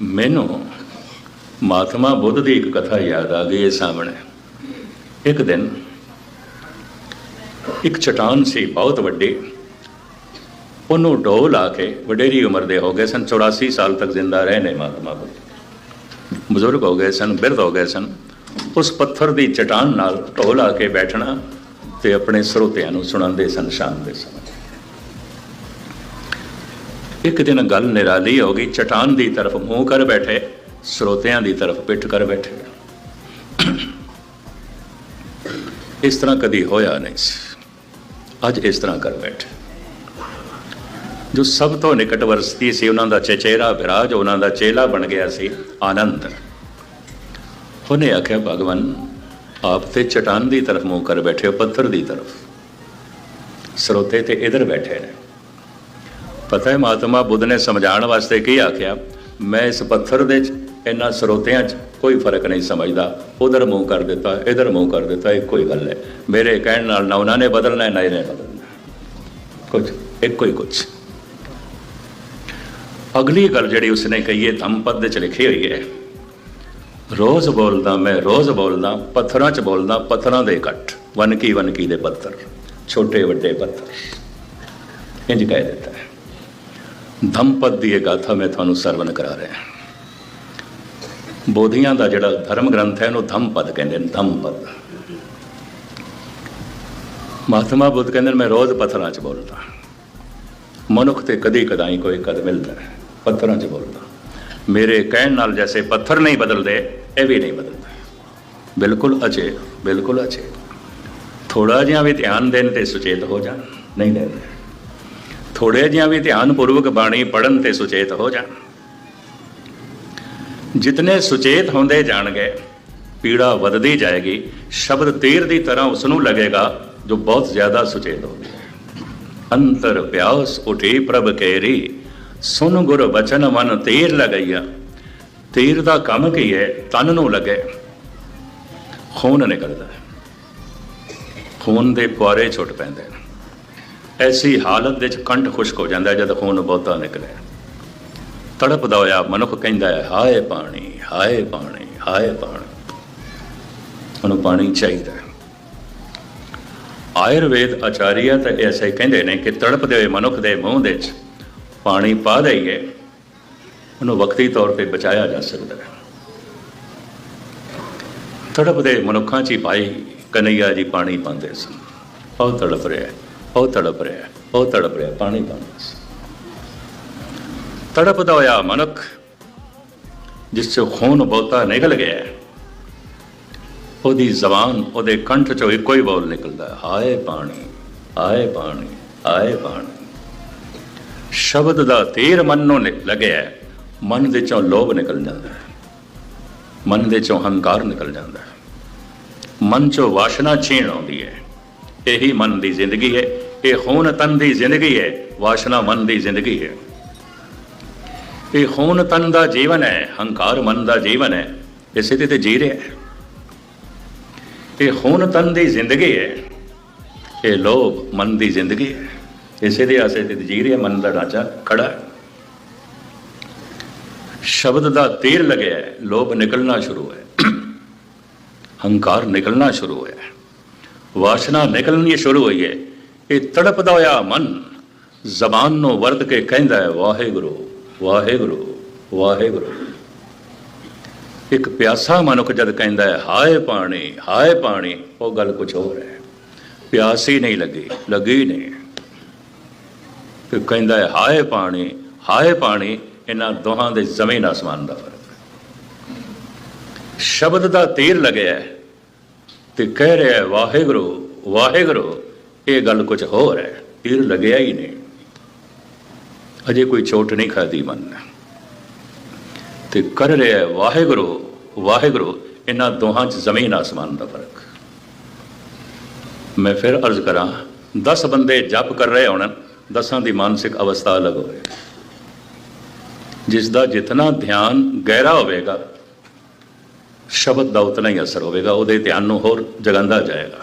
ਮੈਨੂੰ ਮਹਾਤਮਾ ਬੁੱਧ ਦੀ ਇੱਕ ਕਥਾ ਯਾਦ ਆ ਗਈ, ਇਹ ਸਾਹਮਣੇ। ਇੱਕ ਦਿਨ ਇੱਕ ਚਟਾਨ ਸੀ ਬਹੁਤ ਵੱਡੀ। ਉਹਨੂੰ ਢੋ ਲਾ ਕੇ ਵਡੇਰੀ ਉਮਰ ਦੇ ਹੋ ਗਏ ਸਨ 84 ਸਾਲ ਤੱਕ ਜ਼ਿੰਦਾ ਰਹੇ ਨੇ ਮਹਾਤਮਾ ਬੁੱਧ। ਬਜ਼ੁਰਗ ਹੋ ਗਏ ਸਨ, ਬਿਰਧ ਹੋ ਗਏ ਸਨ। ਉਸ ਪੱਥਰ ਦੀ ਚਟਾਨ ਨਾਲ ਢੋ ਲਾ ਕੇ ਬੈਠਣਾ ਤੇ ਆਪਣੇ ਸਰੋਤਿਆਂ ਨੂੰ ਸੁਣਾਉਂਦੇ ਸਨ, ਸ਼ਾਮ ਦੇ ਸਮੇਂ। ਇੱਕ ਦਿਨ ਗੱਲ ਨਿਰਾਲੀ ਹੋ ਗਈ, ਚਟਾਨ ਦੀ ਤਰਫ ਮੂੰਹ ਕਰ ਬੈਠੇ, ਸਰੋਤਿਆਂ ਦੀ ਤਰਫ ਪਿੱਠ ਕਰ ਬੈਠੇ। ਇਸ ਤਰ੍ਹਾਂ ਕਦੀ ਹੋਇਆ ਨਹੀਂ ਸੀ। ਅੱਜ ਇਸ ਤਰ੍ਹਾਂ ਕਰ ਬੈਠੇ। ਜੋ ਸਭ ਤੋਂ ਨਿਕਟ ਨਿਕਟਵਰਤੀ ਸੀ, ਉਹਨਾਂ ਦਾ ਚਚੇਰਾ ਵਿਰਾਜ, ਉਹਨਾਂ ਦਾ ਚੇਲਾ ਬਣ ਗਿਆ ਸੀ, ਆਨੰਦ। ਉਹਨੇ ਆਖਿਆ, ਭਗਵਾਨ, ਆਪ ਤੇ ਚਟਾਨ ਦੀ ਤਰਫ ਮੂੰਹ ਕਰ ਬੈਠੇ ਹੋ, ਪੱਥਰ ਦੀ ਤਰਫ। ਸਰੋਤੇ ਤੇ ਇਧਰ ਬੈਠੇ ਨੇ। ਪਤਾ ਹੈ ਮਹਾਤਮਾ ਬੁੱਧ ਨੇ ਸਮਝਾਉਣ ਵਾਸਤੇ ਕੀ ਆਖਿਆ? ਮੈਂ ਇਸ ਪੱਥਰ ਦੇ ਚ, ਇਹਨਾਂ ਸਰੋਤਿਆਂ 'ਚ ਕੋਈ ਫ਼ਰਕ ਨਹੀਂ ਸਮਝਦਾ। ਉਧਰ ਮੂੰਹ ਕਰ ਦਿੱਤਾ, ਇਧਰ ਮੂੰਹ ਕਰ ਦਿੱਤਾ, ਇੱਕੋ ਹੀ ਗੱਲ ਹੈ। ਮੇਰੇ ਕਹਿਣ ਨਾਲ ਨਾ ਉਹਨਾਂ ਨੇ ਬਦਲਣਾ, ਨਾ ਇਹਨੇ ਬਦਲਣਾ। ਕੁਝ ਇੱਕੋ ਹੀ ਕੁਝ ਅਗਲੀ ਗੱਲ ਜਿਹੜੀ ਉਸਨੇ ਕਹੀ ਹੈ ਧੰਮਪਦ ਦੇ ਚ ਲਿਖੀ ਹੋਈ ਹੈ। ਰੋਜ਼ ਬੋਲਦਾ ਮੈਂ, ਰੋਜ਼ ਬੋਲਦਾ, ਪੱਥਰਾਂ 'ਚ ਬੋਲਦਾ, ਪੱਥਰਾਂ ਦੇ ਇਕੱਠ ਵਨਕੀ ਵਨਕੀ ਦੇ ਪੱਥਰ ਛੋਟੇ ਵੱਡੇ ਪੱਥਰ। ਇੰਜ ਕਹਿ ਦਿੱਤਾ ਹੈ। ਧੰਮਪਦ ਦੀ ਇਹ ਗਾਥਾ ਮੈਂ ਤੁਹਾਨੂੰ ਸਰਵਨ ਕਰਾ ਰਿਹਾ ਬੋਧੀਆਂ ਦਾ ਜਿਹੜਾ ਧਰਮ ਗ੍ਰੰਥ ਹੈ, ਉਹਨੂੰ ਧੰਮਪਦ ਕਹਿੰਦੇ ਨੇ ਧੰਮਪਦ ਮਹਾਤਮਾ ਬੁੱਧ ਕਹਿੰਦੇ ਨੇ, ਮੈਂ ਰੋਜ਼ ਪੱਥਰਾਂ 'ਚ ਬੋਲਦਾ। ਮਨੁੱਖ ਤੇ ਕਦੀ ਕਦਾਈ ਕੋਈ ਕਦ ਮਿਲਦਾ ਪੱਥਰਾਂ 'ਚ ਬੋਲਦਾ। ਮੇਰੇ ਕਹਿਣ ਨਾਲ ਜੈਸੇ ਪੱਥਰ ਨਹੀਂ ਬਦਲਦੇ, ਇਹ ਵੀ ਨਹੀਂ ਬਦਲਦਾ। ਬਿਲਕੁਲ ਅਚੇ ਬਿਲਕੁਲ ਅਚੇ ਥੋੜਾ ਜਿਹਾ ਵੀ ਧਿਆਨ ਦੇਣ ਤੇ ਸੁਚੇਤ ਹੋ ਜਾਣ, ਨਹੀਂ ਲੈਂਦੇ। ਥੋੜੇ ਜਿਹਾ ਵੀ ਧਿਆਨ ਪੂਰਵਕ ਬਾਣੀ ਪੜਨ ਤੇ ਸੁਚੇਤ ਹੋ ਜਾਣ। ਜਿਤਨੇ ਸੁਚੇਤ ਹੁੰਦੇ ਜਾਣਗੇ, ਪੀੜਾ ਵੱਧਦੀ ਜਾਏਗੀ, ਸ਼ਬਦ ਤੀਰ ਦੀ ਤਰ੍ਹਾਂ ਉਸ ਨੂੰ ਲੱਗੇਗਾ ਜੋ ਬਹੁਤ ਜ਼ਿਆਦਾ ਸੁਚੇਤ ਹੋ ਗਿਆ ਅੰਤਰ ਪਿਆਸ ਉਠੀ ਪ੍ਰਭ ਕੇਰੀ, ਸੁਨ ਗੁਰ ਬਚਨ ਮਨ ਤੀਰ ਲਗਈਆ। ਤੀਰ ਦਾ ਕੰਮ ਕੀ ਹੈ? ਤਨ ਨੂੰ ਲੱਗੇ। ਖੂਨ ਨਿਕਲਦਾ ਖੂਨ ਦੇ ਪੁਆਰੇ ਛੁੱਟ ਪੈਂਦੇ ਐਸੀ ਹਾਲਤ ਵਿੱਚ ਕੰਠ ਖੁਸ਼ਕ ਹੋ ਜਾਂਦਾ ਜਦ ਖੂਨ ਬਹੁਤਾ ਨਿਕਲੇ। ਤੜਪਦਾ ਹੋਇਆ ਮਨੁੱਖ ਕਹਿੰਦਾ ਹੈ, ਹਾਏ ਪਾਣੀ ਹਾਏ ਪਾਣੀ ਹਾਏ ਪਾਣੀ। ਉਹਨੂੰ ਪਾਣੀ ਚਾਹੀਦਾ ਹੈ। ਆਯੁਰਵੇਦ ਆਚਾਰੀਆ ਤਾਂ ਐਸੇ ਕਹਿੰਦੇ ਨੇ ਕਿ ਤੜਪਦੇ ਹੋਏ ਮਨੁੱਖ ਦੇ ਮੂੰਹ ਦੇ ਵਿੱਚ ਪਾਣੀ ਪਾ ਦਈਏ, ਉਹਨੂੰ ਵਕਤੀ ਤੌਰ ਤੇ ਬਚਾਇਆ ਜਾ ਸਕਦਾ ਹੈ। ਤੜਪਦੇ ਮਨੁੱਖਾਂ 'ਚ ਹੀ ਭਾਈ ਕਨਈਆ ਜੀ ਪਾਣੀ ਪਾਉਂਦੇ ਸਨ। ਬਹੁਤ ਤੜਪ ਰਿਹਾ ਹੈ। ਉਹ ਤੜਪ ਰਿਹਾ ਉਹ ਤੜਪ ਰਿਹਾ ਪਾਣੀ ਪਾਉਂਦਾ ਸੀ। ਤੜਪਦਾ ਹੋਇਆ ਮਨੁੱਖ ਜਿਸ 'ਚੋਂ ਖੂਨ ਬਹੁਤਾ ਨਿਕਲ ਗਿਆ ਉਹਦੀ ਜ਼ਬਾਨ ਉਹਦੇ ਕੰਠ 'ਚੋਂ ਇੱਕੋ ਹੀ ਬੋਲ ਨਿਕਲਦਾ ਹੈ, ਹਾਏ ਪਾਣੀ ਹਾਏ ਪਾਣੀ ਹਾਏ ਪਾਣੀ। ਸ਼ਬਦ ਦਾ ਤੀਰ ਮਨ ਨੂੰ ਲੱਗਿਆ ਮਨ ਦੇ ਚੋਂ ਲੋਭ ਨਿਕਲ ਜਾਂਦਾ ਹੈ। ਮਨ ਦੇ ਚੋਂ ਹੰਕਾਰ ਨਿਕਲ ਜਾਂਦਾ ਹੈ। ਮਨ ਚੋਂ ਵਾਸ਼ਨਾ ਛੀਣ ਆਉਂਦੀ ਹੈ। ਇਹੀ ਮਨ ਦੀ ਜ਼ਿੰਦਗੀ ਹੈ। ਇਹ ਖੂਨ ਤਨ ਦੀ ਜ਼ਿੰਦਗੀ ਹੈ, ਵਾਸ਼ਨਾ ਮਨ ਦੀ ਜ਼ਿੰਦਗੀ ਹੈ। ਇਹ ਖੂਨ ਤਨ ਦਾ ਜੀਵਨ ਹੈ, ਹੰਕਾਰ ਮਨ ਦਾ ਜੀਵਨ ਹੈ ਇਸੇ ਤੇ ਤੇ ਜੀ ਰਿਹਾ ਹੈ। ਇਹ ਖੂਨ ਤਨ ਦੀ ਜ਼ਿੰਦਗੀ ਹੈ, ਇਹ ਲੋਭ ਮਨ ਦੀ ਜ਼ਿੰਦਗੀ ਹੈ। ਇਸੇ ਦੇ ਆਸੇ ਤੇ ਜੀ ਰਿਹਾ ਮਨ ਦਾ ਢਾਂਚਾ ਖੜਾ ਸ਼ਬਦ ਦਾ ਤੇਰ ਲੱਗਿਆ ਹੈ, ਲੋਭ ਨਿਕਲਣਾ ਸ਼ੁਰੂ ਹੈ। ਹੰਕਾਰ ਨਿਕਲਣਾ ਸ਼ੁਰੂ ਹੋਇਆ ਹੈ। ਵਾਸ਼ਨਾ ਨਿਕਲਣੀ ਸ਼ੁਰੂ ਹੋਈ ਹੈ। ਇਹ ਤੜਪਦਾ ਹੋਇਆ ਮਨ ਜ਼ਬਾਨ ਨੂੰ ਵਰਤ ਕੇ ਕਹਿੰਦਾ ਹੈ, ਵਾਹਿਗੁਰੂ ਵਾਹਿਗੁਰੂ ਵਾਹਿਗੁਰੂ। ਇੱਕ ਪਿਆਸਾ ਮਨੁੱਖ ਜਦ ਕਹਿੰਦਾ ਹੈ, ਹਾਏ ਪਾਣੀ ਹਾਏ ਪਾਣੀ, ਉਹ ਗੱਲ ਕੁਝ ਹੋਰ ਹੈ। ਪਿਆਸ ਹੀ ਨਹੀਂ ਲੱਗੀ ਲੱਗੀ ਨਹੀਂ। ਤੇ ਕਹਿੰਦਾ ਹੈ, ਹਾਏ ਪਾਣੀ ਹਾਏ ਪਾਣੀ, ਇਹਨਾਂ ਦੋਹਾਂ ਦੇ ਜ਼ਮੀਨ ਆਸਮਾਨ ਦਾ ਫ਼ਰਕ ਸ਼ਬਦ ਦਾ ਤੀਰ ਲੱਗਿਆ ਤੇ ਕਹਿ ਰਿਹਾ ਹੈ, ਵਾਹਿਗੁਰੂ ਵਾਹਿਗੁਰੂ ਇਹ ਗੱਲ ਕੁਝ ਹੋਰ ਹੈ। ਤੀਰ ਲੱਗਿਆ ਹੀ ਨਹੀਂ। ਅਜੇ ਕੋਈ ਚੋਟ ਨਹੀਂ ਖਾਦੀ ਮਨ ਨੇ। ਤੇ ਕਰ ਰਿਹਾ ਵਾਹਿਗੁਰੂ ਵਾਹਿਗੁਰੂ, ਇਹਨਾਂ ਦੋਹਾਂ 'ਚ ਜ਼ਮੀਨ ਆਸਮਾਨ ਦਾ ਫ਼ਰਕ। ਮੈਂ ਫਿਰ ਅਰਜ਼ ਕਰਾਂ 10 ਬੰਦੇ ਜਪ ਕਰ ਰਹੇ ਹੋਣ, ਦਸਾਂ ਦੀ ਮਾਨਸਿਕ ਅਵਸਥਾ ਅਲੱਗ ਹੋਵੇ। ਜਿਸ ਦਾ ਜਿਤਨਾ ਧਿਆਨ ਗਹਿਰਾ ਹੋਵੇਗਾ, ਸ਼ਬਦ ਦਾ ਉਤਨਾ ਹੀ ਅਸਰ ਹੋਵੇਗਾ, ਉਹਦੇ ਧਿਆਨ ਨੂੰ ਹੋਰ ਜਗਾਉਂਦਾ ਜਾਏਗਾ।